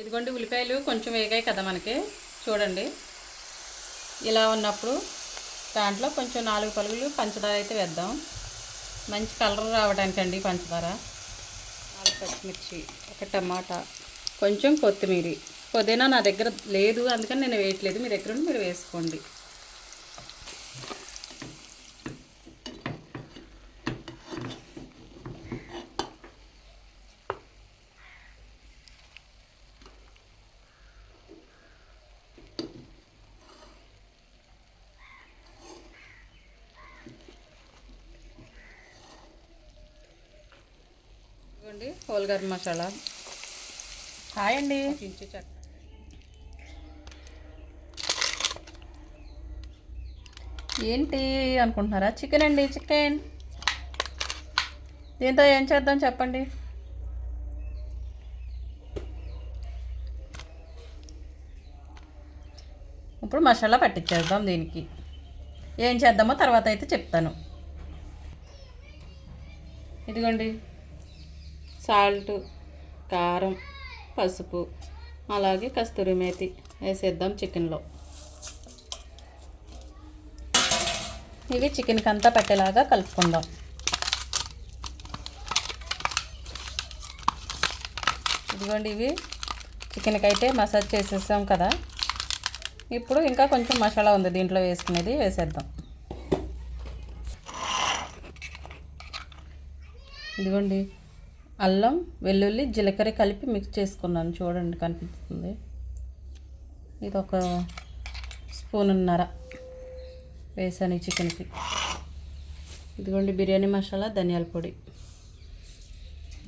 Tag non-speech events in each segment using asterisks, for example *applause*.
ఇదిగోండి ఉల్లిపాయలు కొంచెం వేగాయి కదా మనకి. చూడండి. ఇలా ఉన్నప్పుడు దాంట్లో కొంచెం నాలుగు పలుగులు పంచదార అయితే వేద్దాం. మంచి కలర్ రావడానికండి పంచదార. నాలుగు పచ్చిమిర్చి ఒక టమాటా కొంచెం కొత్తిమీర. పుదీనా నా దగ్గర లేదు అందుకని నేను వేయట్లేదు. మీ దగ్గర ఉండి మీరు వేసుకోండి ఇదిగోండి హోల్ గరం మసాలా. హాయ్ అండి ఒక ఇంచు చెక్క ఏంటి అనుకుంటున్నారా? చికెన్ అండి చికెన్. దీంతో ఏం చేద్దాం చెప్పండి. ఇప్పుడు మసాలా పట్టించేద్దాం దీనికి. ఏం చేద్దామో తర్వాత అయితే చెప్తాను. ఇదిగోండి. సాల్ట్ కారం పసుపు అలాగే కస్తూరి మేతి వేసేద్దాం చికెన్లో. ఇవి చికెన్కి అంతా పట్టేలాగా కలుపుకుందాం. ఇదిగోండి ఇవి. చికెన్కి అయితే మసాజ్ చేసేసాం కదా. ఇప్పుడు ఇంకా కొంచెం మసాలా ఉంది దీంట్లో వేసుకునేది వేసేద్దాం. ఇదిగోండి. అల్లం వెల్లుల్లి జీలకర్ర కలిపి మిక్స్ చేసుకున్నాను. చూడండి కనిపిస్తుంది. ఇది ఒక స్పూన్నర వేసాను ఈ చికెన్కి. ఇదిగోండి బిర్యానీ మసాలా ధనియాల పొడి.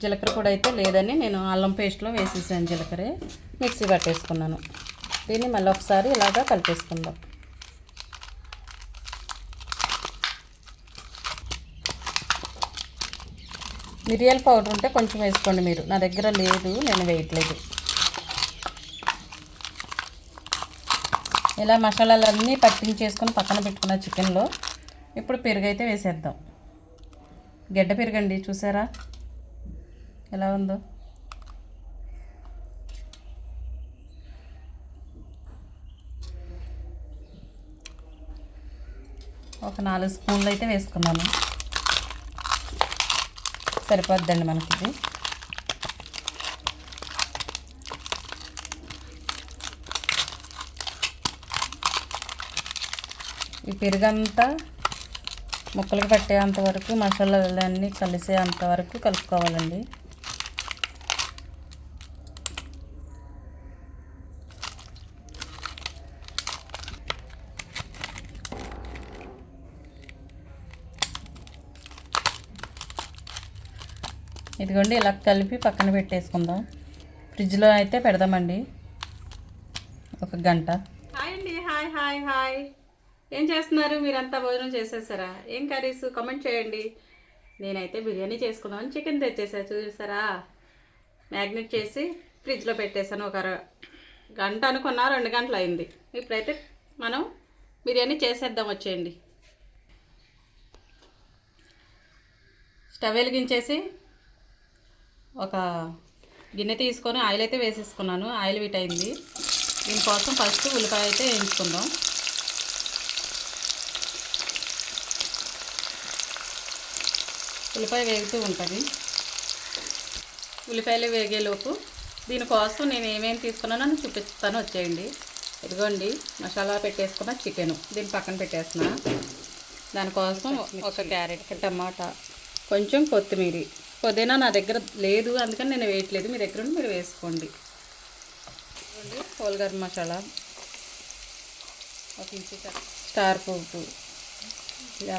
జీలకర్ర పొడి అయితే లేదని నేను అల్లం పేస్ట్లో వేసేసాను జీలకర్ర. మిక్సీ పట్టేసుకున్నాను. దీన్ని మళ్ళీ ఒకసారి ఇలాగా కలిపేసుకుందాం. మిరియాల పౌడర్ ఉంటే కొంచెం వేసుకోండి మీరు. నా దగ్గర లేదు నేను వేయట్లేదు. ఇలా మసాలాలన్నీ పట్టించేసుకొని పక్కన పెట్టుకున్న చికెన్లో ఇప్పుడు పెరుగు అయితే వేసేద్దాం. గడ్డ పెరుగండి చూసారా? ఎలా ఉందో? ఒక నాలుగు స్పూన్లు అయితే వేసుకున్నాను. సరిపోద్దండి మనకి ఇది. ఈ పెరుగంతా ముక్కలకు పట్టేంత వరకు మసాలాలన్నీ కలిసేంత వరకు కలుపుకోవాలండి. ఇదిగోండి ఇలా కలిపి పక్కన పెట్టేసుకుందాం. ఫ్రిడ్జ్లో అయితే పెడదామండి. ఒక గంట. హాయ్ అండి హాయ్ హాయ్ హాయ్. ఏం చేస్తున్నారు? మీరంతా భోజనం చేసేసారా? ఏం కర్రీస్? కామెంట్ చేయండి. నేనైతే బిర్యానీ చేసుకుందామని చికెన్ తెచ్చేసా చూసారా? మ్యాగ్నెట్ చేసి ఫ్రిడ్జ్లో పెట్టేశాను. ఒక గంట అనుకున్నా రెండు గంటలు అయింది. ఇప్పుడైతే మనం బిర్యానీ చేసేద్దాం వచ్చేయండి. స్టవ్ వెలిగించేసి ఒక గిన్నె తీసుకొని ఆయిల్ అయితే వేసేసుకున్నాను. ఆయిల్ వీట్ అయింది. దీనికోసం ఫస్ట్ ఉల్లిపాయ అయితే వేయించుకుందాం. ఉల్లిపాయ వేగుతూ ఉంటుంది. ఉల్లిపాయలు వేగేలోపు దీనికోసం నేను ఏమేమి తీసుకున్నానో నేను చూపిస్తాను. వచ్చేయండి. ఇదిగోండి మసాలా పెట్టేసుకున్న చికెన్. దీని పక్కన పెట్టేస్తున్నా. దానికోసం ఒక క్యారెట్ టమాటా కొంచెం కొత్తిమీర. పుదీనా నా దగ్గర లేదు అందుకని నేను వేయట్లేదు. మీ దగ్గర ఉండి మీరు వేసుకోండి. హోల్ గరం మసాలా. ఒక ఇంచు స్టార్ పువ్వు ఇలా.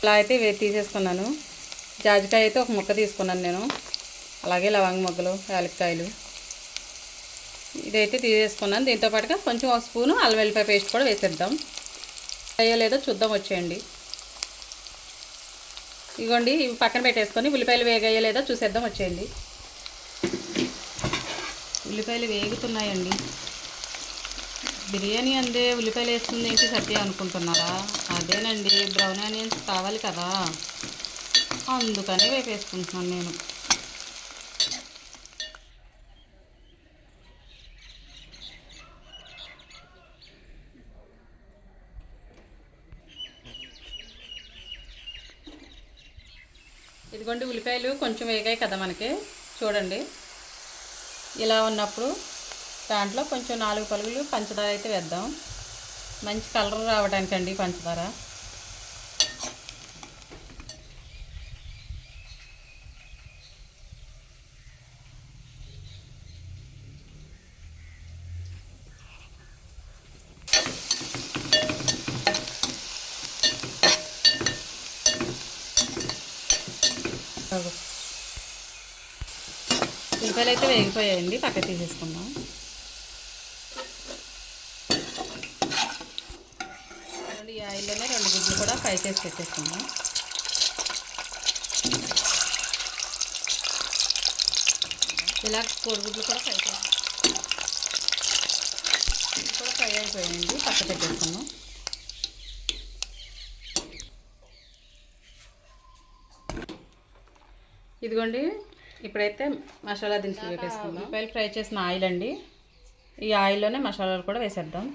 ఇలా అయితే వే తీసేసుకున్నాను. జాజికాయ అయితే ఒక ముక్క తీసుకున్నాను నేను. అలాగే లవంగ మొగ్గలు యాలక్కాయలు. ఇదైతే తీసేసుకున్నాను. దీంతో పాటుగా కొంచెం ఒక స్పూను అల్లం వెల్లిపాయ పేస్ట్ కూడా వేసేద్దాం. అయ్యో లేదో చూద్దాం వచ్చేయండి. ఇగోండి ఇవి పక్కన పెట్టేసుకొని ఉల్లిపాయలు వేగాయో లేదో చూసేద్దాం వచ్చేయండి. ఉల్లిపాయలు వేగుతున్నాయండి. బిర్యానీ అందే ఉల్లిపాయలు వేస్తుంది ఏంటి సత్య అనుకుంటున్నారా? అదేనండి బ్రౌన్ ఆనియన్స్ కావాలి కదా. అందుకనే వేపేసుకుంటున్నాను నేను ఇదిగోండి ఉల్లిపాయలు కొంచెం వేగాయి కదా మనకి. చూడండి. ఇలా ఉన్నప్పుడు దాంట్లో కొంచెం నాలుగు పలుగులు పంచదార అయితే వేద్దాం. మంచి కలర్ రావడానికండి పంచదార. ఉల్లిపాయలు అయితే పక్క తీసేసుకుందాం. రెండు ఈ ఆయిల్లోనే రెండు గుడ్లు కూడా ఫ్రై చేసి పెట్టేసుకుందాం. ఇలా కోడిగుడ్లు కూడా ఫ్రై చేసి కూడా ఫ్రై అయిపోయాయండి పక్క పెట్టేసుకుందాం. ఇదిగోండి ఇప్పుడైతే మసాలా దినుసులు వేసేసుకుందాం ఉల్లిపాయలు ఫ్రై చేసిన ఆయిల్ అండి. ఈ ఆయిల్లోనే మసాలాలు కూడా వేసేద్దాం.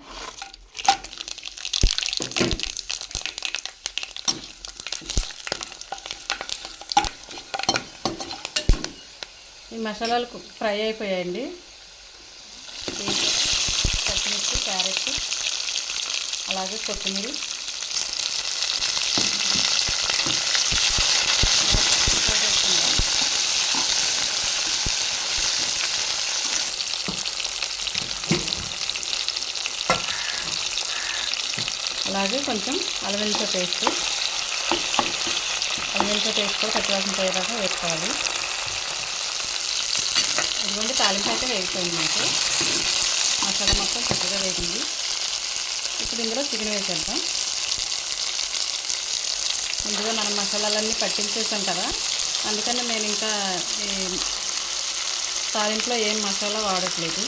ఈ మసాలాలు ఫ్రై అయిపోయాయండి. పచ్చిమిర్చి క్యారెట్ అలాగే కొత్తిమీర. అలాగే కొంచెం అలవెల్లితో పేస్ట్. అలవెల్లితో పేస్ట్ కూడా పచ్చివాసన పోయేదాకా వేసుకోవాలి. ఇదిగోండి తాలింపు అయితే వేగిపోయింది మాకు. మసాలా మొత్తం చక్కగా వేగింది. ఇప్పుడు ఇందులో చికెన్ వేసేద్దాం. ముందుగా మనం మసాలాలన్నీ పట్టించేసాం కదా అందుకని నేను ఇంకా ఈ తాలింపులో ఏం మసాలా వాడట్లేదు.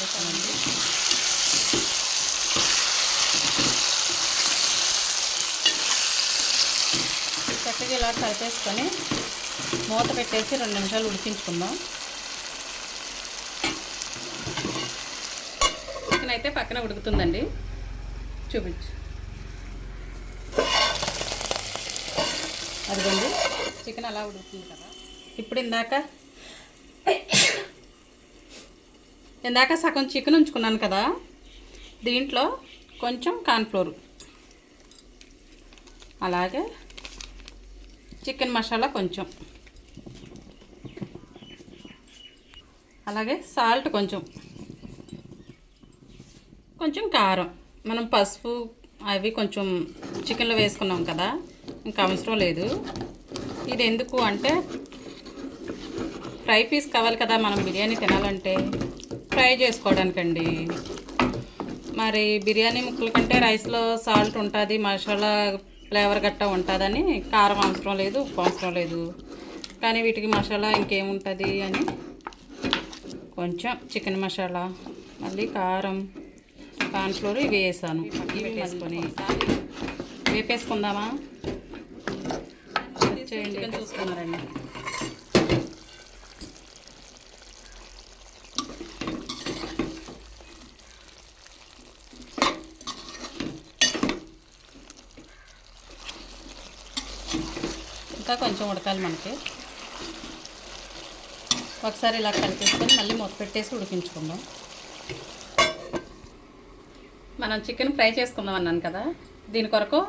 పట్టించేసానండి చక్కగా ఇలా కలిపేసుకొని మూత పెట్టేసి రెండు నిమిషాలు ఉడికించుకుందాం. చికెన్ అయితే పక్కన ఉడుకుతుందండి. చూపించు. అదిగోండి చికెన్ అలా ఉడుకుతుంది కదా. ఇప్పుడు ఇందాక ఇందాక సగం చికెన్ ఉంచుకున్నాను కదా దీంట్లో కొంచెం కార్న్ఫ్లోర్. అలాగే చికెన్ మసాలా కొంచెం. అలాగే సాల్ట్ కొంచెం. కొంచెం కారం. మనం పసుపు అవి కొంచెం చికెన్లో వేసుకున్నాం కదా ఇంకా అవసరం లేదు. ఇది ఎందుకు అంటే ఫ్రై పీస్ కావాలి కదా మనం బిర్యానీ తినాలంటే. ఫ్రై చేసుకోవడానికండి. మరి బిర్యానీ ముక్కల కంటే రైస్లో సాల్ట్ ఉంటుంది మసాలా ఫ్లేవర్ గట్టా ఉంటుందని కారం అవసరం లేదు ఉప్పు అవసరం లేదు. కానీ వీటికి మసాలా ఇంకేముంటుంది అని కొంచెం చికెన్ మసాలా మళ్ళీ కారం కార్న్ఫ్లోర్ ఇవి వేసాను. ఇవి వేసుకొని వేపేసుకుందామా? చేయండి చూసుకున్నారండి ఇంకా కొంచెం ఉడకాలి మనకి. ఒకసారి ఇలా కలిపేసుకొని మళ్ళీ మూత పెట్టేసి ఉడికించుకుందాం. మనం చికెన్ ఫ్రై చేసుకుందాం అన్నాను కదా. దీని కొరకు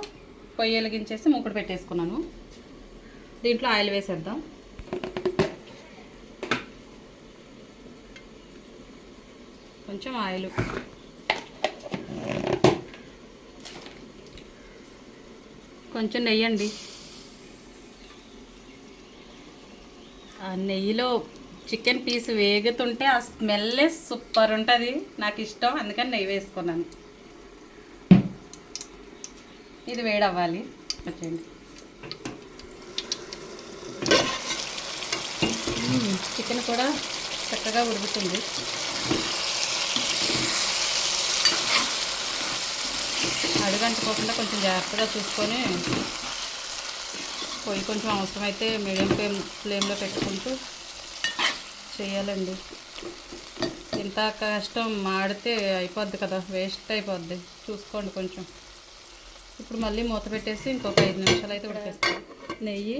పొయ్యి వెలిగించేసి మూకుడు పెట్టేసుకున్నాను. దీంట్లో ఆయిల్ వేసేద్దాం. కొంచెం ఆయిల్. కొంచెం నెయ్యండి అండి ఆ నెయ్యిలో చికెన్ పీస్ వేగుతుంటే ఆ స్మెల్లే సూపర్ ఉంటుంది. నాకు ఇష్టం. అందుకని నెయ్యి వేసుకున్నాను. ఇది వేడవ్వాలి. వచ్చేయండి చికెన్ కూడా చక్కగా ఉడుకుతుంది. అడుగంటుకోకుండా కొంచెం జాగ్రత్తగా చూసుకొని పొయ్యి కొంచెం అవసరమైతే మీడియం ఫ్లేమ్ ఫ్లేమ్లో పెట్టుకుంటూ చేయాలండి. ఇంత కష్టం మాడితే అయిపోద్ది కదా వేస్ట్ అయిపోద్ది. చూసుకోండి కొంచెం. ఇప్పుడు మళ్ళీ మూత పెట్టేసి ఇంకొక ఐదు నిమిషాలు అయితే ఉడికేస్తాం. నెయ్యి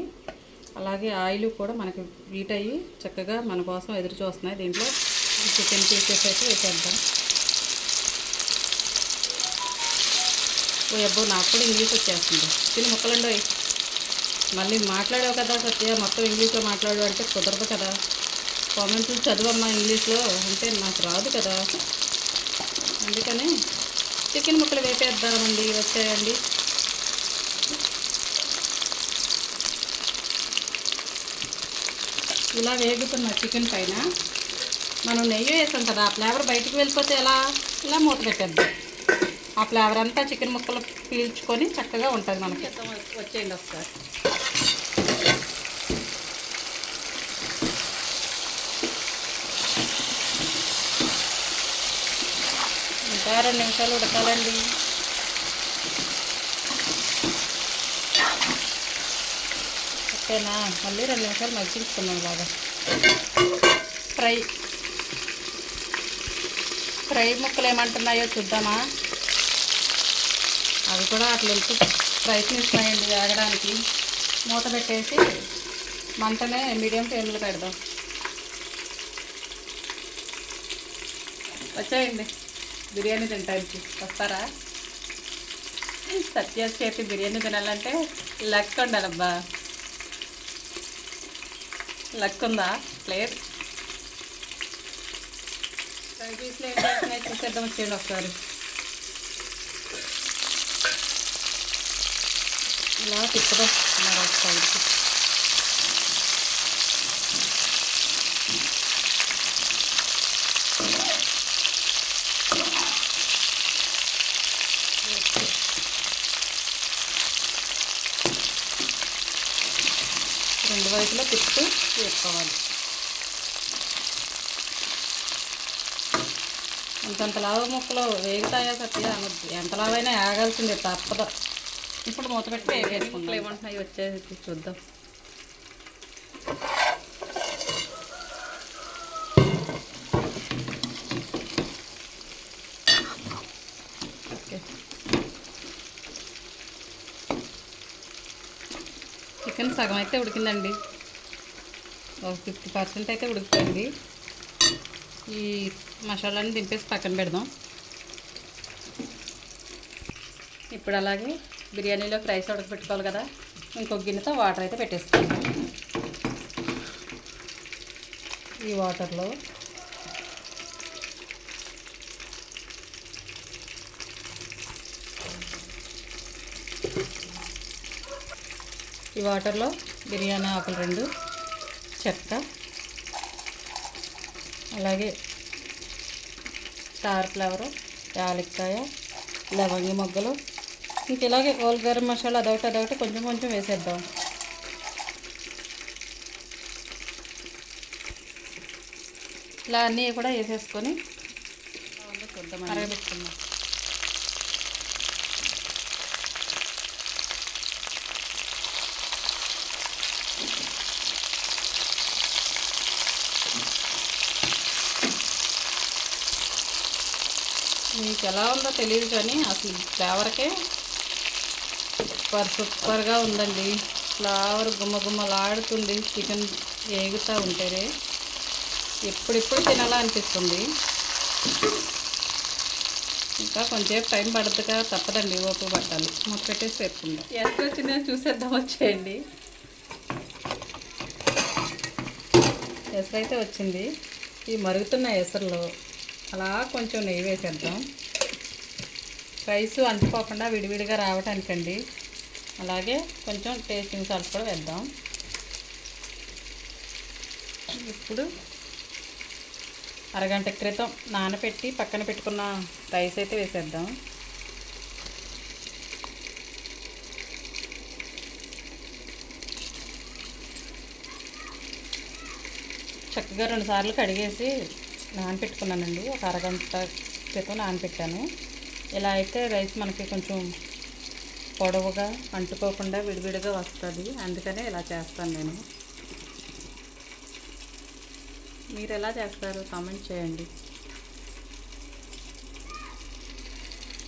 అలాగే ఆయిల్ కూడా మనకి హీట్ అయ్యి చక్కగా మన కోసం ఎదురు చూస్తున్నాయి. దీంట్లో చికెన్ పీసెస్ అయితే వేసేద్దాం. ఓ అబ్బో నాకు కూడా ఇంగ్లీష్ వచ్చేస్తుంది. చిన్న ముక్కలండి మళ్ళీ మాట్లాడావు కదా సత్య మొత్తం ఇంగ్లీష్లో మాట్లాడు అంటే కుదరదు కదా. కామెంట్స్ చదువమ్మా ఇంగ్లీష్లో అంటే నాకు రాదు కదా. అందుకని చికెన్ ముక్కలు వేపేద్దామండి వచ్చాయండి. ఇలా వేగుతున్న చికెన్ పైన మనం నెయ్యి వేసాం కదా ఆ ఫ్లేవర్ బయటికి వెళ్ళిపోతే ఎలా? ఇలా మూత పెట్టేద్దాం. ఆ ఫ్లేవర్ అంతా చికెన్ ముక్కలు పీల్చుకొని చక్కగా ఉంటుంది మనకి. వచ్చేయండి ఒకసారి. ఆరు రెండు నిమిషాలు ఉడకాలండి. ఓకేనా? మళ్ళీ రెండు నిమిషాలు మగ్గించుకున్నాం బాగా. ఫ్రై. ఫ్రై ముక్కలు ఏమంటున్నాయో చూద్దామా? అవి కూడా అట్లా వెళ్తూ ప్రయత్నిస్తున్నాయండి వేగడానికి. మూత పెట్టేసి మంటనే మీడియం ఫ్లేమ్లో పెడదాం. వచ్చాయండి. బిర్యానీ తింటానికి వస్తారా? సత్య చేతి బిర్యానీ తినాలంటే లక్ ఉండాలబ్బా. లక్ ఉందా? లేదు. ఫ్రై పీస్లో ఏంటంటే చూసేద్దాం వచ్చేయండి ఒకసారి. ఇలా తిప్పదాం. ఒకసారి సైడ్కి తిప్పి వేసుకోవాలి. అంతంత లాభ ముక్కలు వేగుతాయో సత్య అనొద్దు. ఎంత లావైనా ఆగాల్సిందే తప్పదు. ఇప్పుడు మూత పెట్టి వేగేసుకుంటాం ఏమంటున్నాయి వచ్చేసి చూద్దాం. చికెన్ సగం అయితే ఉడికిందండి. ఒక ఫిఫ్టీ పర్సెంట్ అయితే ఉడుకుతుంది ఈ మసాలాని దింపేసి పక్కన పెడదాం. ఇప్పుడు అలాగే బిర్యానీలో రైస్ ఉడకబెట్టుకోవాలి కదా. ఇంకొక గిన్నెతో వాటర్ అయితే పెట్టేస్తాను ఈ వాటర్లో ఈ వాటర్లో బిర్యానీ ఆకులు రెండు చెక్క అలాగే స్టార్ ఫ్లవరు యాలక్కాయ లవంగి మొగ్గలు. ఇంక ఇలాగే ఓల్ గరం మసాలా అదొకటి అదొకటి కొంచెం కొంచెం వేసేద్దాం. ఇలా అన్నీ కూడా వేసేసుకొని అరగబెట్టుకుందాం మీకు ఎలా ఉందో తెలియదు కానీ అసలు ఫ్లేవర్కే సూపర్ సూపర్గా ఉందండి. ఫ్లేవర్ గుమ్మ గుమ్మలాడుతుంది. చికెన్ ఏగుతూ ఉంటేనే ఎప్పుడెప్పుడు తినాలా అనిపిస్తుంది ఇంకా కొంచెం టైం పడద్దుగా తప్పదండి ఓపు పట్టాలి. మూత పెట్టేసి పెట్టుకుందాం. ఎస్ వచ్చిందో చూసేద్దాం వచ్చేయండి. ఎసరు అయితే వచ్చింది. ఈ మరుగుతున్న ఎసరులో అలా కొంచెం నెయ్యి వేసేద్దాం. రైస్ అంటుకోకుండా విడివిడిగా రావటానికండి. అలాగే కొంచెం టేస్టింగ్ సాల్ట్ కూడా వేద్దాం. ఇప్పుడు అరగంట క్రితం నానబెట్టి పక్కన పెట్టుకున్న రైస్ అయితే వేసేద్దాం. చక్కగా రెండుసార్లు కడిగేసి నానపెట్టుకున్నానండి. ఒక అరగంట క్రితం నానపెట్టాను. ఇలా అయితే రైస్ మనకి కొంచెం పొడవుగా అంటుకోకుండా విడివిడిగా వస్తుంది. అందుకనే ఇలా చేస్తాను నేను. మీరు ఎలా చేస్తారు? కామెంట్ చేయండి.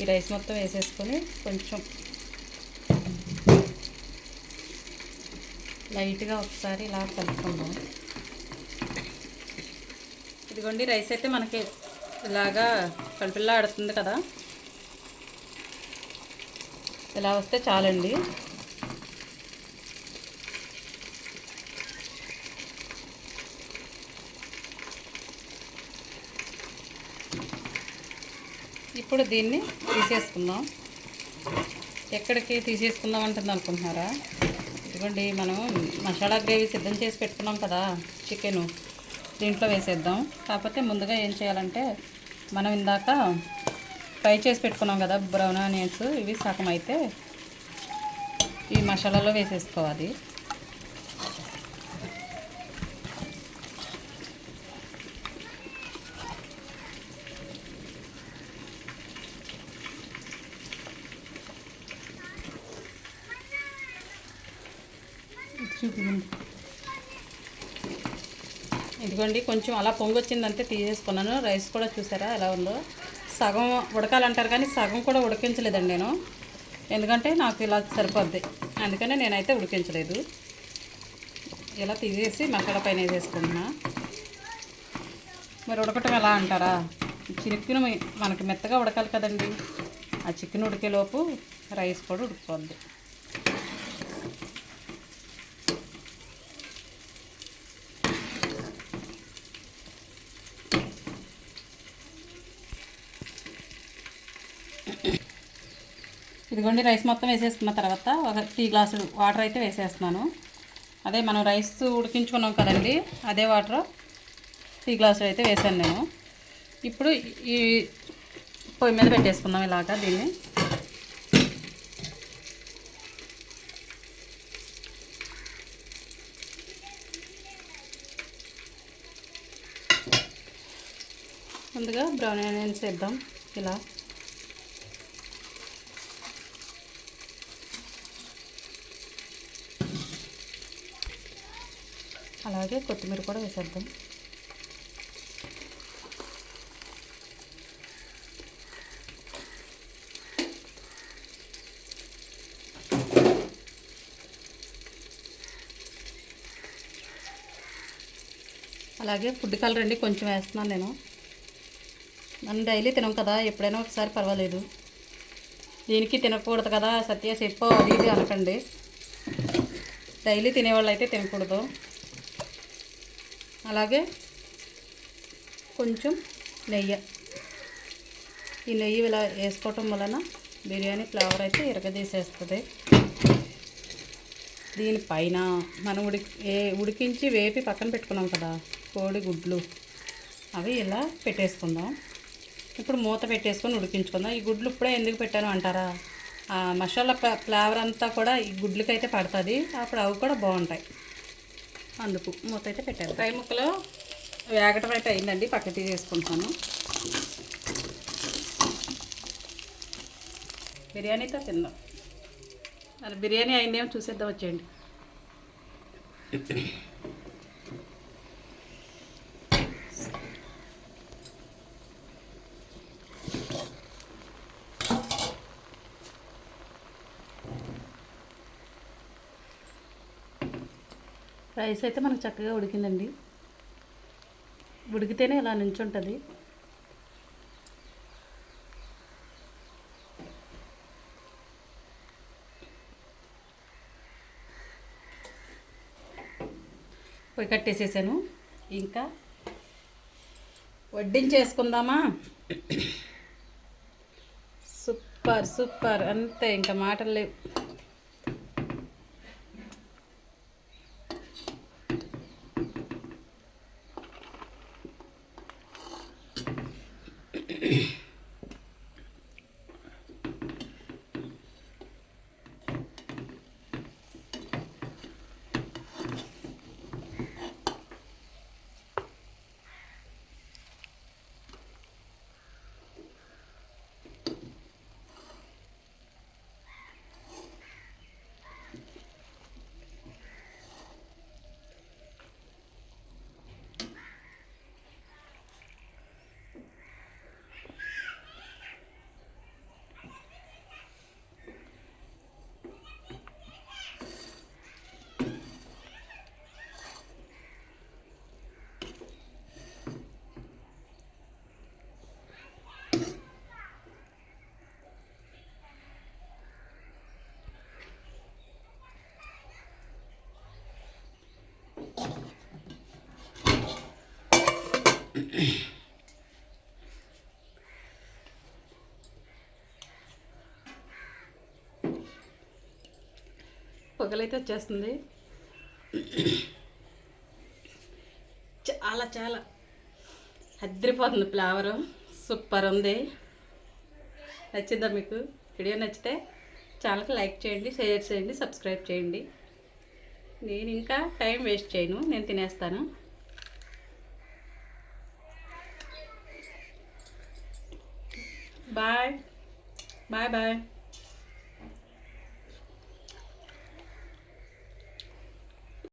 ఈ రైస్ మొత్తం వేసేసుకొని కొంచెం లైట్గా ఒకసారి ఇలా కలుపుకుందాం. ఇదిగోండి రైస్ అయితే మనకి ఇలాగా కలుపుల్లా ఆడుతుంది కదా. ఇలా వస్తే చాలండి. ఇప్పుడు దీన్ని తీసేసుకుందాం. ఎక్కడికి తీసేసుకుందాం అంటుంది అనుకుంటున్నారా? ఇదిగోండి మనం మసాలా గ్రేవీ సిద్ధం చేసి పెట్టుకున్నాం కదా చికెను. దీంట్లో వేసేద్దాం. కాకపోతే ముందుగా ఏం చేయాలంటే మనం ఇందాక ఫ్రై చేసి పెట్టుకున్నాం కదా బ్రౌన్ ఆనియన్స్ ఇవి సగం అయితే ఈ మసాలాలో వేసేసుకోవాలి. చూపించండి ఇదిగోండి కొంచెం అలా పొంగొచ్చిందంటే తీసేసుకున్నాను. రైస్ కూడా చూసారా ఎలా ఉందో? సగం ఉడకాలంటారు కానీ సగం కూడా ఉడికించలేదండి నేను. ఎందుకంటే నాకు ఇలా సరిపోద్ది. అందుకనే నేనైతే ఉడికించలేదు. ఇలా తీసేసి మసాలా పైన వేసేసుకుంటున్నా. మరి ఉడకటం ఎలా అంటారా? చికెన్ మనకి మెత్తగా ఉడకాలి కదండి. ఆ చికెన్ ఉడికేలోపు రైస్ కూడా ఉడికిపోద్ది. ఇదిగోండి రైస్ మొత్తం వేసేసుకున్న తర్వాత ఒక టీ గ్లాసులు వాటర్ అయితే వేసేస్తున్నాను. అదే మనం రైస్ ఉడికించుకున్నాం కదండి అదే వాటర్ టీ గ్లాసులు అయితే వేసాను నేను. ఇప్పుడు ఈ పొయ్యి మీద పెట్టేసుకుందాం ఇలాగా దీన్ని. ముందుగా బ్రౌన్ ఆనియన్స్ వేద్దాం ఇలా. అలాగే కొత్తిమీర కూడా వేసేద్దాం. అలాగే ఫుడ్ కలర్ అండి కొంచెం వేస్తున్నాను నేను. మనం డైలీ తినం కదా ఎప్పుడైనా ఒకసారి పర్వాలేదు. దీనికి తినకూడదు కదా సత్య చెప్పు అది ఇది అనకండి. డైలీ తినేవాళ్ళు అయితే తినకూడదు. అలాగే కొంచెం నెయ్యి. ఈ నెయ్యి ఇలా వేసుకోవటం వలన బిర్యానీ ఫ్లేవర్ అయితే ఇరగదీసేస్తుంది. దీనిపైన మనం ఉడికి ఏ ఉడికించి వేపి పక్కన పెట్టుకున్నాం కదా కోడి గుడ్లు అవి ఇలా పెట్టేసుకుందాం. ఇప్పుడు మూత పెట్టేసుకొని ఉడికించుకుందాం. ఈ గుడ్లు ఇప్పుడే ఎందుకు పెట్టాను అంటారా? ఆ మసాలా ఫ్లేవర్ అంతా కూడా ఈ గుడ్లకైతే పడుతుంది. అప్పుడు అవి కూడా బాగుంటాయి. అందుకు మూత అయితే పెట్టాను ఫ్రై ముక్కలు వేగటం అయితే అయిందండి పక్క తీసేసుకుంటాను. బిర్యానీతో తిందాం. అది బిర్యానీ అయిందేమో చూసేద్దాం వచ్చేయండి. రైస్ అయితే మనకు చక్కగా ఉడికిందండి. ఉడికితేనే ఇలా నించుంటుంది. పొయ్యి కట్టేసేసాను. ఇంకా వడ్డించేసుకుందామా? *coughs* Super super. అంతే ఇంకా మాటలు లేవు. పొగలైతే వచ్చేస్తుంది. చాలా చాలా. అద్దరిపోతుంది ఫ్లేవరు. సూపర్ ఉంది. నచ్చిందా మీకు? వీడియో నచ్చితే ఛానల్కి లైక్ చేయండి షేర్ చేయండి సబ్స్క్రైబ్ చేయండి. నేను ఇంకా టైం వేస్ట్ చేయను నేను తినేస్తాను. బాయ్. Bye bye.